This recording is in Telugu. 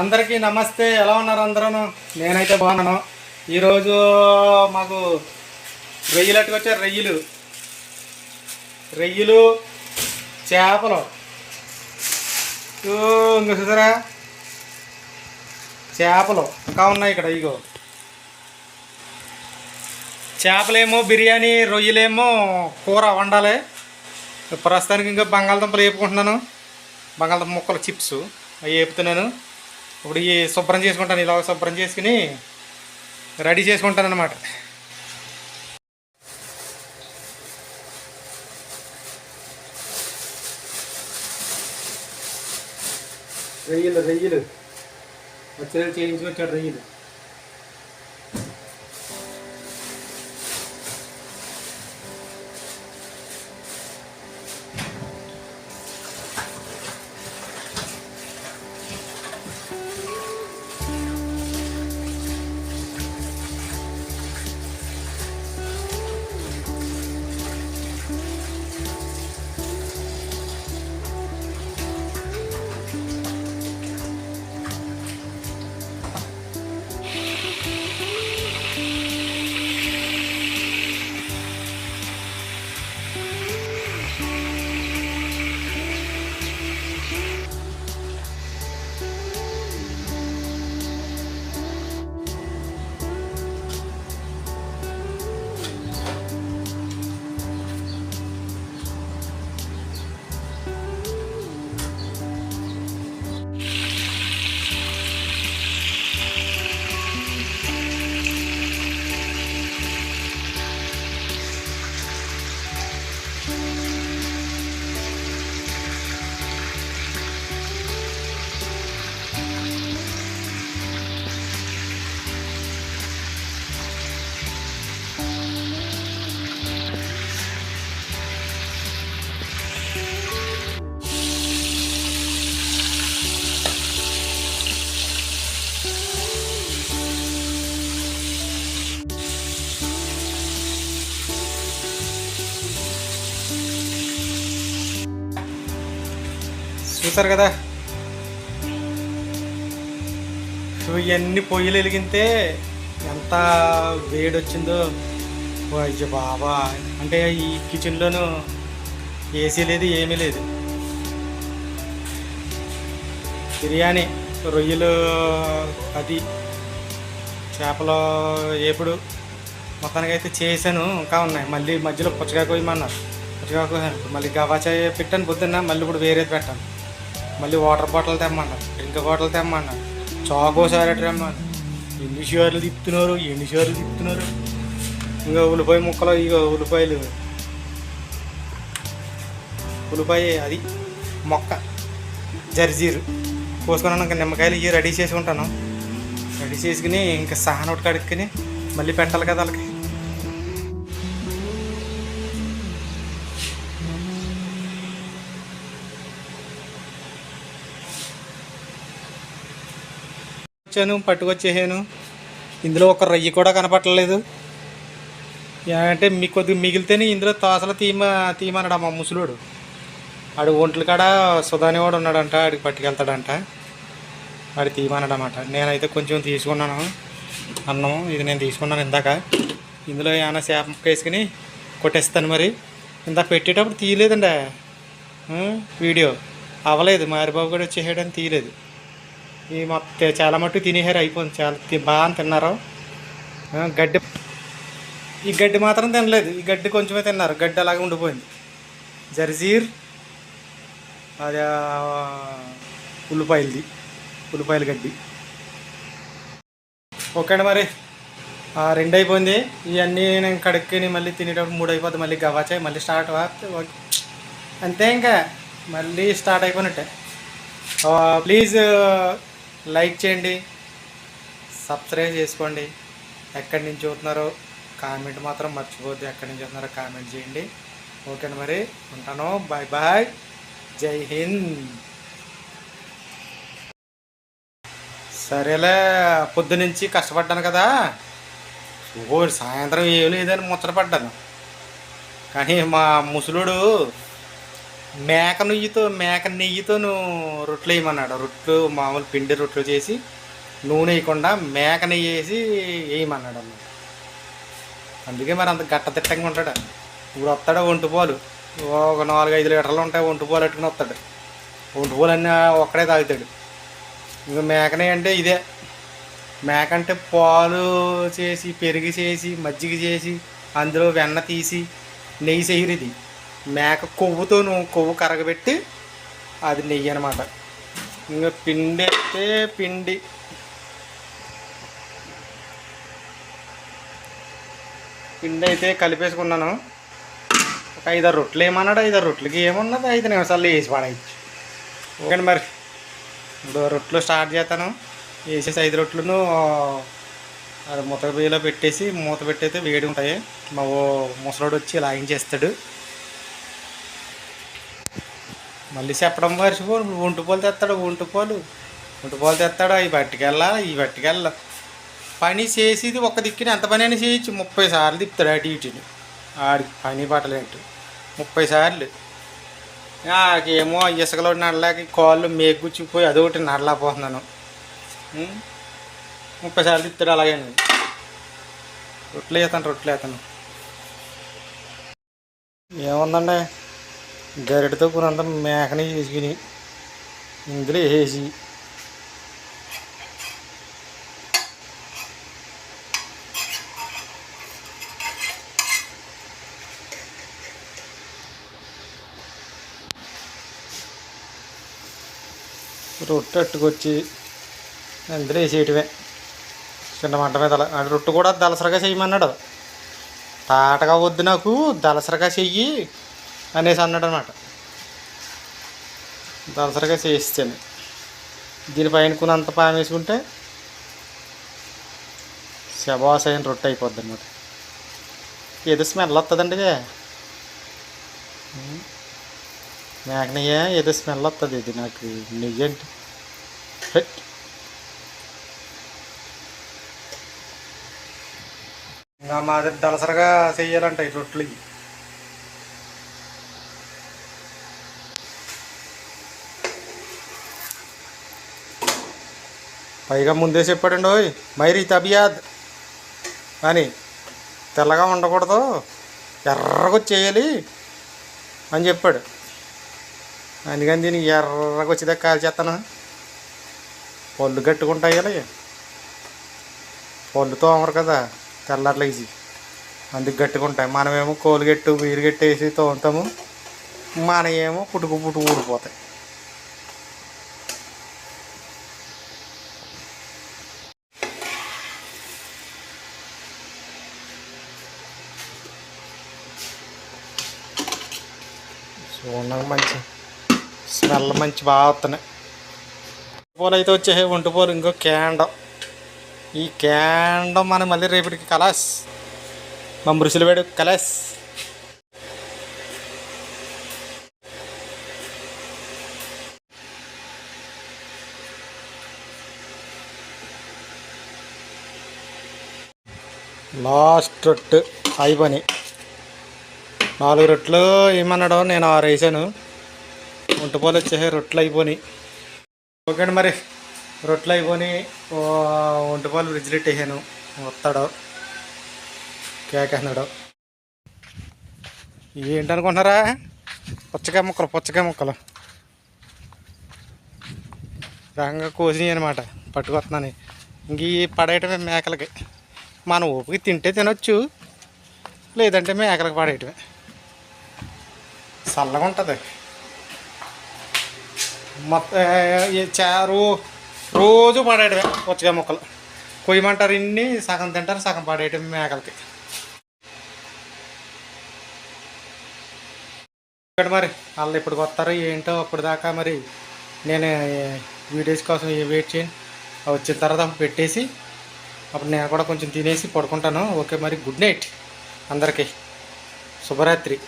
అందరికీ నమస్తే. ఎలా ఉన్నారు అందరూ నేనైతే బాగున్నాను. ఈరోజు మాకు రొయ్యలు అట్టుకొచ్చారు రొయ్యలు. రొయ్యలు చేపలు. ఇంక చూసారా? చేపలు ఇంకా ఉన్నాయి ఇక్కడ ఇగో. చేపలేమో బిర్యానీ రొయ్యలేమో కూర వండాలి. ప్రస్తుతానికి ఇంకా బంగాళదుంపలు వేపుకుంటున్నాను బంగాళదుంప ముక్కలు చిప్స్ అవి వేపుతున్నాను ఇప్పుడు ఈ శుభ్రం చేసుకుంటాను ఇలా శుభ్రం చేసుకుని రెడీ చేసుకుంటాను అనమాట రొయ్యలు. రొయ్యలు వచ్చిన చేయించుకొచ్చాడు రొయ్యలు. చూసారు కదా? సో ఇవన్నీ పొయ్యిలు వెలిగితే ఎంత వేడి వచ్చిందో అయ్యో బాబా. అంటే ఈ కిచెన్లోనూ ఏసీ లేదు ఏమీ లేదు. బిర్యానీ రొయ్యలు అది చేపలు ఎప్పుడు మొత్తానికైతే అయితే చేశాను ఇంకా ఉన్నాయి. మళ్ళీ మధ్యలో పుచ్చకాయ కొయ్యమన్నారు. పుచ్చకాయ కోసాను మళ్ళీ గవాచాయ పెట్టాను పొద్దున్న మళ్ళీ ఇప్పుడు వేరేది పెట్టాను. మళ్ళీ వాటర్ బాటిల్ తెమ్మన్నారు డ్రింక్ బాటిల్ తెమ్మన్నారు చాకో సారెట్ రమ్మన్నారు ఎన్ని షేర్లు తిప్పుతున్నారు ఎన్ని షేర్లు తిప్పుతున్నారు? ఇంకా ఉల్లిపాయ ముక్కలు ఇక ఉల్లిపాయలు. ఉల్లిపాయ అది మొక్క జర్జీరు. కోసుకున్నాను ఇంకా నిమ్మకాయలు ఇవి రెడీ చేసుకుంటాను రెడీ చేసుకుని ఇంకా సహనం ఒకటి కడుక్కుని మళ్ళీ పెట్టాలి కదా వాళ్ళకి. వచ్చాను పట్టుకొచ్చేసాను. ఇందులో ఒక రొయ్యి కూడా కనపట్టలేదు అంటే మీ కొద్దిగా మిగిలితేనే ఇందులో తోసలు తీమ తీమన్నాడు మా ముసలోడు. ఆడు ఒంట్లు కాడ సుధాని వాడు ఉన్నాడంట ఆడికి పట్టుకెళ్తాడంట. ఆడి తీయమన్నాడన్నమాట నేనైతే కొంచెం తీసుకున్నాను అన్నం ఇది నేను తీసుకున్నాను ఇందాక. ఇందులో ఏమైనా చేప వేసుకుని కొట్టేస్తాను మరి. ఇందాక పెట్టేటప్పుడు తీయలేదండి. వీడియో. అవ్వలేదు మారిబాబు కూడా వచ్చేసాడని తీయలేదు. ఈ మొత్తం చాలా మట్టుకు తినేసారు అయిపోయింది. చాలా బాగా తిన్నారు. గడ్డి ఈ గడ్డి మాత్రం తినలేదు. ఈ గడ్డి కొంచెమే తిన్నారు. గడ్డి అలాగే ఉండిపోయింది. జర్జీర్ అది ఉల్లిపాయలది ఉల్లిపాయల గడ్డి. ఓకే అండి మరి. ఆ, రెండు అయిపోయింది ఇవన్నీ నేను కడుక్కొని మళ్ళీ తినేటప్పుడు మూడు అయిపోద్ది మళ్ళీ గవాచాయి మళ్ళీ స్టార్ట్ అంతే ఇంకా. మళ్ళీ స్టార్ట్ అయిపోయినట్టే. ప్లీజ్ లైక్ చేయండి సబ్స్క్రైబ్ చేసుకోండి. ఎక్కడి నుంచి చూస్తున్నారో కామెంట్ మాత్రం మర్చిపోద్దు ఎక్కడి నుంచి చూస్తున్నారో కామెంట్ చేయండి. ఓకే మరి ఉంటాను. Bye bye. జై హింద్. సరేలే పొద్దునుంచి కష్టపడ్డాను కదా. ఓ సాయంత్రం ఏం లేదని ముచ్చట పడ్డాను. కానీ మా ముసలుడు మేక నుయ్యితో మేక నెయ్యితో నువ్వు రొట్టెలు వేయమన్నాడు. రొట్టెలు మామూలు పిండి రొట్టెలు చేసి నూనె వేయకుండా మేక నెయ్యి వేసి వేయమన్నాడు అన్నమాట. అందుకే మరి అంత గట్టతిట్టంగా ఉంటాడు. ఇప్పుడు వస్తాడు ఒంటిపోలు ఒక నాలుగు ఐదు లీటర్లు ఉంటాయి ఒంటిపోలు పెట్టుకుని వస్తాడు. ఒంటిపోలు అన్నీ ఒక్కడే తాగుతాడు. ఇంకా మేకనే అంటే ఇదే. మేక అంటే పాలు చేసి పెరుగు చేసి మజ్జిగ చేసి అందులో వెన్న తీసి నెయ్యి చేయరు ఇది. మేక కొవ్వుతో నువ్వు కొవ్వు కరగబెట్టి అది నెయ్యి అనమాట ఇంకా పిండి అయితే పిండి. పిండి అయితే కలిపేసుకున్నాను. ఒక ఐదారు రొట్టెలు ఏమన్నాడు? ఐదారు రొట్టెలకి ఏమన్నది? ఐదు నిమిషాల్లో వేసి పడేయచ్చు. ఓకే మరి. ఇప్పుడు రొట్టెలు స్టార్ట్ చేస్తాను. వేసేసి ఐదు రొట్టెలను అది మూత బియ్యలో పెట్టేసి మూత పెట్టయితే వేడి ఉంటాయి. మా ఓ ముసలోడు వచ్చి లాగించేస్తాడు మళ్ళీ చెప్పడం మర్చిపో ఒంటిపోలు తెస్తాడు ఒంటిపోలు ఒంటిపోలు తెస్తాడు అవి పట్టుకెళ్ళా ఇవి పట్టుకెళ్ళా పని చేసేది ఒక దిక్కుని ఎంత పని అయినా చేయొచ్చు. ముప్పై సార్లు తిప్పుతాడు అటు ఇటుని. ఆడి పని పట్టలేంటి ముప్పై సార్లు. నాకేమో ఇసుకలో నడలేక కాళ్ళు మేగుచ్చిపోయి అదొకటి నడలేకపోతున్నాను. ముప్పై సార్లు తిప్పుతాడు అలాగే రొట్టెలు వేస్తాను రొట్టెలు వేస్తాను ఏముందండి? గరిటతో కొనంత మేకని చేసుకుని ఇందులో వేసి. రొట్టె అట్టుకొచ్చి అందులో వేసేయటమే. చిన్న మంట మీద అలా. రొట్టె కూడా దలసరగా చేయమన్నాడు. తాటగా వద్దు నాకు దలసరగా చెయ్యి. అనేసి అన్నాడు అనమాట దలసరగా చేయిస్తాను. దీనిపైన కొనంత పాయం వేసుకుంటే శబాస్ అయిన రొట్టె అయిపోద్ది అనమాట ఏదో స్మెల్ వస్తుందండి ఇది ఏదో స్మెల్ వస్తుంది ఇది నాకు. నెయ్యి అంటే ఇంకా మాది దలసరగా చేయాలంటాయి ఈ రొట్టెలు. పైగా ముందే చెప్పాడండి ఓయ్ మైరీ తబియాద్ అని. తెల్లగా ఉండకూడదు ఎర్రగా చేయాలి అని చెప్పాడు. అందుకని దీనికి ఎర్రగా వచ్చేదాకా కాల్ చేస్తాను. పళ్ళు గట్టుకుంటాయి అలాగే పళ్ళు తోమరు కదా తెల్లర్లేసి అందుకు గట్టుకుంటాయి. మనమేమో కోలుగెట్టు వీరుగెట్టు వేసి తోముతాము. మన ఏమో పుట్టుకు పుట్టుకు ఊడిపోతాయి. చూడండి మంచి స్మెల్ మంచి బాగా వస్తున్నాయి పూలు అయితే వచ్చే ఒంటి పూలు ఇంకో క్యాండం ఈ క్యాండం మనం మళ్ళీ రేపటికి కలాస్. మా మృషులవేడు కలాస్. లాస్ట్ అయిపోయి నాలుగు రొట్లు ఏమన్నాడో నేను ఆరు వేసాను ఒంటిపోలు వచ్చేసి రొట్లు అయిపోయినాయి. ఓకే అండి మరి రొట్లు అయిపోయి ఒంటిపోలు ఫ్రిడ్జ్ పెట్టేసాను. వస్తాడు కేక్ అన్నాడు. ఏంటనుకుంటున్నారా? పుచ్చకాయ ముక్కలు పుచ్చకాయ ముక్కలు. రంగా కోసినాయి అనమాట పట్టుకొస్తున్నాను. ఇంక ఈ పడేయటమే మేకలకి. మన ఓపిక తింటే తినొచ్చు లేదంటే మేకలకు పడేయటమే. చల్లగా ఉంటుంది మొత్తం చారు రోజు పడేయడమే పుచ్చకాయ ముక్కలు. కొయ్యమంటారు ఇన్ని సగం తింటారు సగం పడేయటం మేకలకి. ఇక్కడ మరి వాళ్ళు ఇప్పుడు వస్తారు ఏంటో అప్పుడు దాకా మరి నేను వీడియోస్ కోసం వెయిట్ చేయండి వచ్చిన తర్వాత పెట్టేసి అప్పుడు నేను కూడా కొంచెం తినేసి పడుకుంటాను. ఓకే మరి గుడ్ నైట్ అందరికీ. శుభరాత్రి.